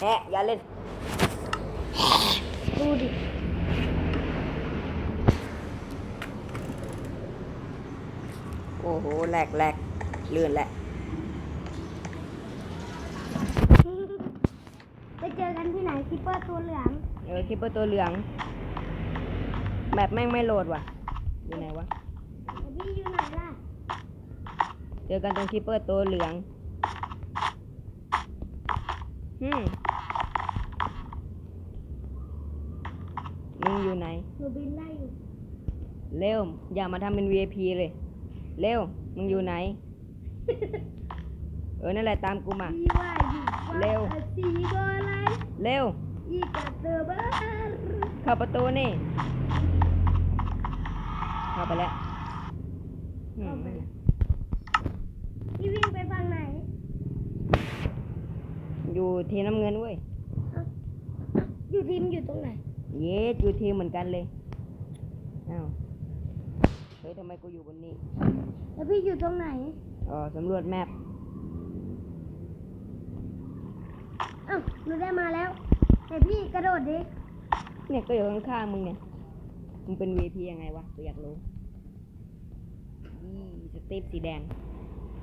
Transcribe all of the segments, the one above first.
แฮะอย่าเล่น ดูดิ โอ้โหแหลกแหลกเลื่อนแหละ ไปเจอกันที่ไหนคิปเปอร์ตัวเหลือง เออคิปเปอร์ตัวเหลือง แบบแม่งไม่โหลดว่ะ อยู่ไหนวะแต่พี่อยู่ไหนล่ะ เจอกันตรงคิปเปอร์ตัวเหลืองฮึมมึงอยู่ไหนหนูบินได้อยู่เร็ว อย่ามาทำเป็น VIP เลย เร็ว มึงอยู่ไหน เออ นั่นแหละตามกูมาพี่ว่าอยู่ว่าเร็วอาสีก็อะไรเร็ว อีกกับเตอร์บ้านเข้าประตูนี่ เข้าไปแล้วอืมนั่นน่ะพี่วิ่งไปฝั่งไหนอยู่ทีมน้ำเงินเว้ยอยู่ทีมอยู่ตรงไหน เย้อยู่ทีมเหมือนกันเลย อ้าว เฮ้ยทำไมกูอยู่บนนี้ แล้วพี่อยู่ตรงไหน อ๋อสำรวจแมพอ้าวหนูได้มาแล้วแต่พี่กระโดดดิ เนี่ยก็อยู่ข้างๆมึงเนี่ย มึงเป็น VIP ยังไงวะ กูอยากรู้ยี่สตีฟสีแดง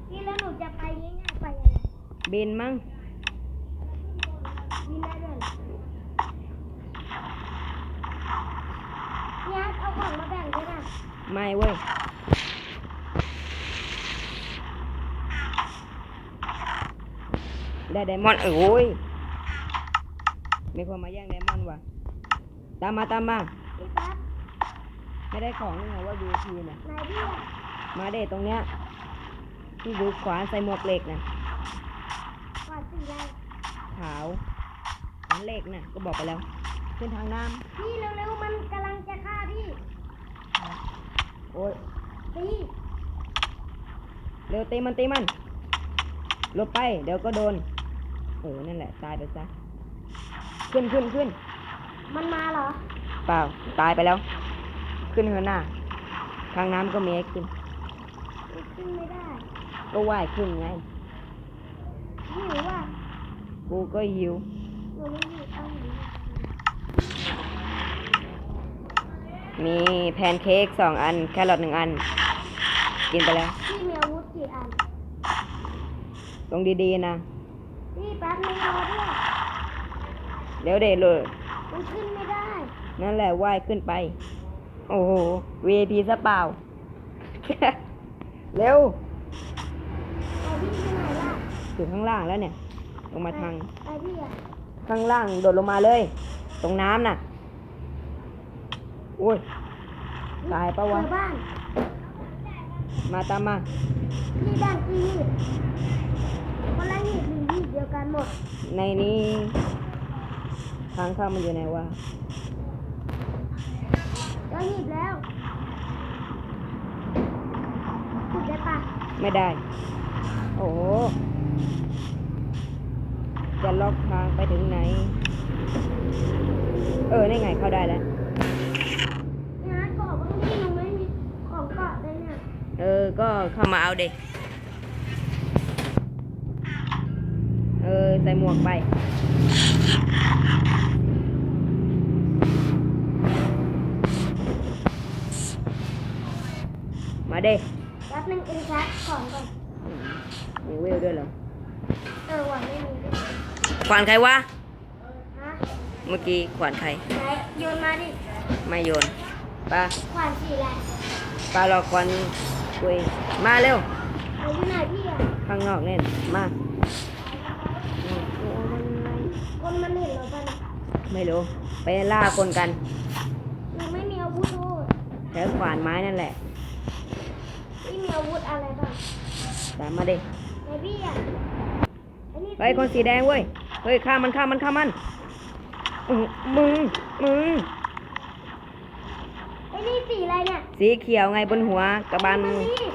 พี่แล้วหนูจะไปง่ายๆไปยังไงบินมั้งบินได้ด้วยเหรอพี่อาร์ตเอาของมาแบ่งด้วยนะ ไม่เว้ยได้ไดมอนด์เอ้ยโอ้ยมีคนมาแย่งไดมอนด์ว่ะ ตามมาตามมาพี่ปั๊บไม่ได้ของนี่ไงว่า VIP เนี่ยไหนพี่อะมาเดตรงเนี้ยที่ดูขวานใส่หมวกเหล็กนะกวาดสีอะไรขาวขวานเหล็กนะก็บอกไปแล้ว ขึ้นทางน้พี่เร็วๆมันกำลังจะฆ่าพี่ำ โอ้ยพี่เร็วตีมันตีมันหลบไป เดี๋ยวก็โดน เออ นั่นแหละ ตายไปซะ ขึ้นขึ้นขึ้น มันมาเหรอ เปล่า ตายไปแล้ว ขึ้นเถอะหน้า ทางน้ำก็มีให้ขึ้น ขึ้นไม่ได้ ก็ว่ายขึ้นไง หิวอะ กูก็หิวหนูไม่หิวเอาหิว มีแพนเค้กสองอัน แครอทหนึ่งอัน กินไปแล้วพี่มีอาวุธกี่อัน ลงดีๆนะ พี่แป๊บนึงรอด้วยเดี๋ยวเด็ดเลยมันขึ้นไม่ได้ นั่นแหละว่ายขึ้นไป โอ้โห VIP ซะเปล่า เร็วไอพี่ที่ไหนล่ะอยู่ข้างล่างแล้วเนี่ย ลงมาทาง ไอพี่อะข้างล่างโดดลงมาเลย ตรงน้ำน่ะ โอ้ยตายปะวะ เจอบ้านมาตามมา พี่แบ่งอีหีบคนละหีบหรือหีบเดียวกันหมดในนี้ ทางเข้ามันอยู่ไหนวะ เจอหีบแล้วขุดได้ปะไม่ได้ โอ้โหจะล็อกทางไปถึงไหน เออ ได้ไงเข้าได้แล้ว งานเกาะบางที่หนูไม่มีของเกาะเลยเนี่ย เออ ก็ เข้ามาเอาเด็ก เออ ใส่หมวกไป มาเด็กแป๊บนึงเอ็นชัดของก่อนมีเวลด้วยเหรอ เออว่ะไม่มีด้วยขวานใครวะ ฮะเมื่อกี้ขวานใคร ไหนโยนมาดิ ไม่โยนปลาขวานสีอะไรปลาหลอกขวาน คุยมาเร็วเอาอยู่ไหนพี่อะข้างนอกเนี่ยมาคนมันเห็นเราปะเนี่ยไม่รู้ ไปล่าคนกันหนูไม่มีอาวุธโทษใช้ขวานไม้นั่นแหละพี่มีอาวุธอะไรบ้างตามมาดิไหนพี่อะไอ้นี่ไปคนสีแดงเว้ย เฮ้ยฆ่ามันฆ่ามันฆ่ามันอื้อมึง มึงไอ้นี่สีอะไรเนี่ยสีเขียวไงบนหัวกระบาลมัมึนงนี่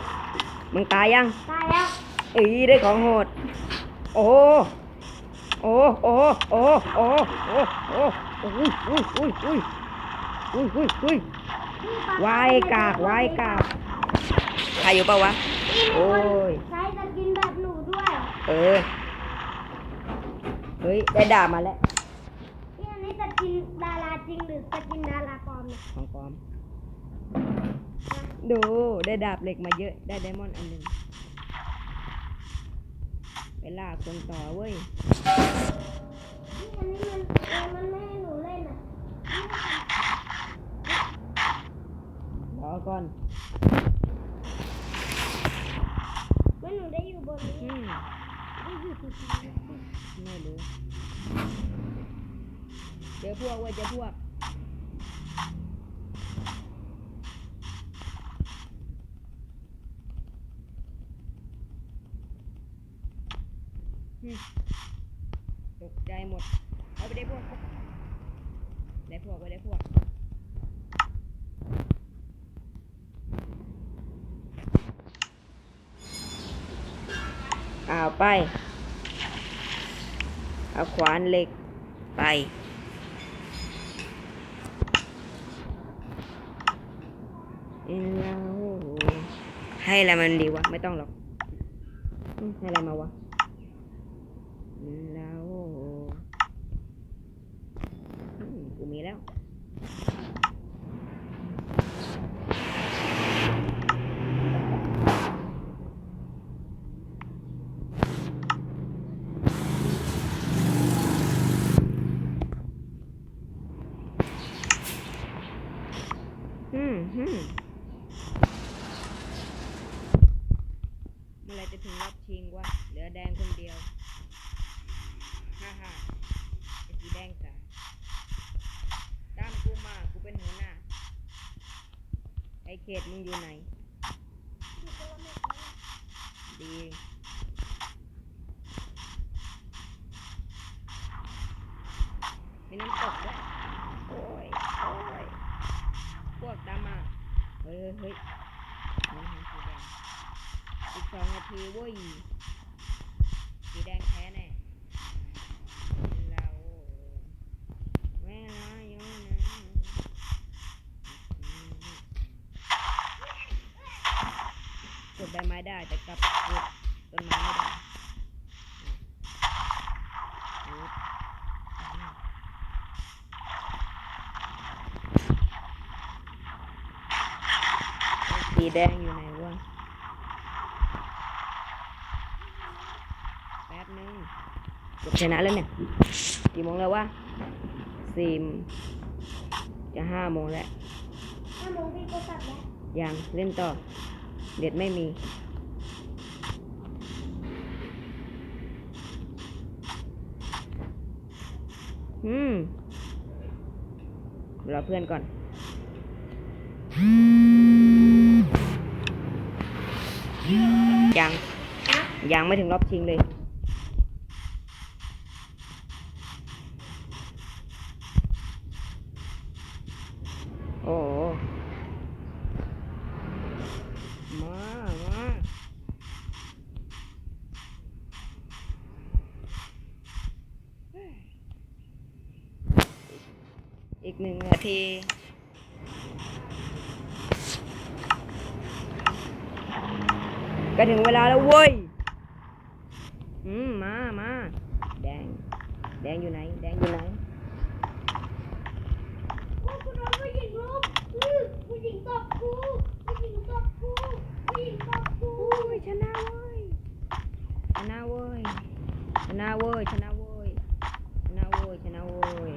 มึงตายยังตายแล้วอีได้ของโหด โอ้โหโอ้โอ้โอ้โอ้โอ้โอ้อุ้ยอุ้ยอุ้ยอุ้ยอุ้ยอุ้ยอุ้ยพี่ปลวายกากวายกากใครอยู่ปะวะพี่มีโอ้คนย ใช้สกินแบบหนูด้วยเออเฮ้ยได้ดาบมาแล้วพี่อันนี้สกินดาราจริงหรือสกินดาราปลอมเนี่ยของปลอม ดูได้ดาบเหล็กมาเยอะ ได้ไดมอนด์อันหนึ่งไปล่าคนต่อเว้ยพี่อันเออมันไม่ให้หนูเล่นอะรอก่อนไม่หนูได้อยู่บนนี้ได้อยู่ที่ไม่รู้เจอพวกเว้ยเจอพวก ตกใจหมด เอาไปได้พวก ได้พวกไปได้พวกเอาไป เอาขวานเหล็กไปให้อะไรมันดีวะ ไม่ต้องหรอกให้อะไรมาวะ เราอืมกูมีแล้วอืมฮึเมื่อไรจะถึงรอบชิงวะเหลือแดงคนเดียว ฮ่าฮ่าไอ้สีแดงจ้ะตามกูมา กูเป็นหัวหน้า ไอ้ เขตมึงอยู่ไหน ดีมีน้ำตกด้วยโอ้ยโอ้ยพวกตามาเฮ้ยเฮ้ยเฮ้ยนี่เห็นสีแดงอีกสองนาทีเว้ยสีแดงแพ้แน่เราแม่ละยอนะกด ใบไม้ได้แต่กลับกดต้นไม้ไม่ได้อืมสีแดงอยู่ไหนวะแป๊บนึงเกือบชนะแล้วเนี่ย กี่โมงแล้ววะสี่โมงจะห้าโมงแล้วถ้าโมงพี่ก็ตัดแล้ว ยังเล่นต่อ เด็ดไม่มี อืมรอเพื่อนก่อนยังยังไม่ถึงรอบชิงเลย โอ้โหมา มา อีกหนึ่งนาทีก็ถึงเวลาแล้วเว้ย อืม มามาแดง แดงอยู่ไหน แดงอยู่ไหนโอ้กูโดนผู้หญิงลุมอื้อผู้หญิงตบกูผู้หญิงตบกูผู้หญิงตบกูโอ้ยชนะเว้ย ชนะเว้ย ชนะเว้ย ชนะเว้ย ชนะเว้ย ชนะเว้ย